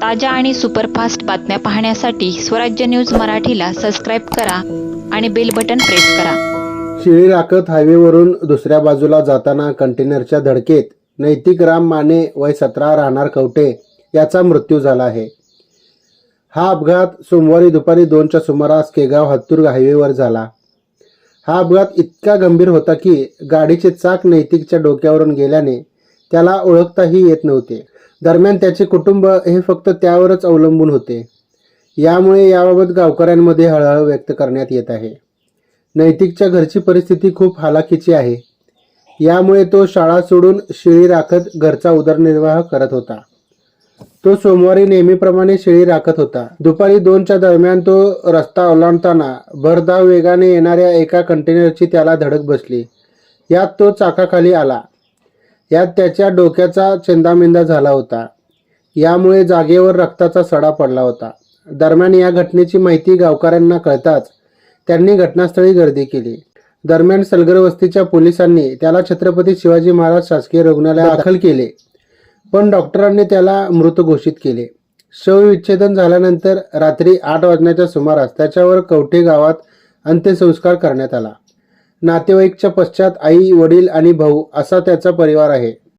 ताज्या आणि सुपरफास्ट बातम्या पाहण्यासाठी स्वराज्य न्यूज मराठीला सबस्क्राईब करा आणि बेल बटन प्रेस करा. शिळी राखत हायवेवरून दुसऱ्या बाजूला जाताना कंटेनरच्या धडकेत नैतिक राम माने वय सतरा राहणार कवटे याचा मृत्यू झाला आहे. हा अपघात सोमवारी दुपारी दोनच्या सुमारास केगाव हत्तूर हायवेवर झाला. हा अपघात इतका गंभीर होता की गाडीचे चाक नैतिकच्या डोक्यावरून गेल्याने त्याला ओळखताही येत नव्हते. दरम्यान त्याचे कुटुंब हे फक्त त्यावरच अवलंबून होते. यामुळे याबाबत गावकऱ्यांमध्ये हळहळ व्यक्त करण्यात येत आहे. नैतिकच्या घरची परिस्थिती खूप हालाखीची आहे. यामुळे तो शाळा सोडून शेळी राखत घरचा उदरनिर्वाह करत होता. तो सोमवारी नेहमीप्रमाणे शेळी राखत होता. दुपारी दोनच्या दरम्यान तो रस्ता ओलांडताना भरधाव वेगाने येणाऱ्या एका कंटेनरची त्याला धडक बसली. यात तो चाकाखाली आला. यात त्याच्या डोक्याचा चेंदामेंदा झाला होता. यामुळे जागेवर रक्ताचा सडा पडला होता. दरम्यान या घटनेची माहिती गावकऱ्यांना कळताच त्यांनी घटनास्थळी गर्दी केली. दरम्यान सलगर वस्तीच्या पोलिसांनी त्याला छत्रपती शिवाजी महाराज शासकीय रुग्णालयात दाखल केले. पण डॉक्टरांनी त्याला मृत घोषित केले. शवविच्छेदन झाल्यानंतर रात्री आठ वाजण्याच्या सुमारास त्याच्यावर कवठे गावात अंत्यसंस्कार करण्यात आला. नातेवाईकच्या पश्चात आई वडील आणि भाऊ असा त्याचा परिवार आहे.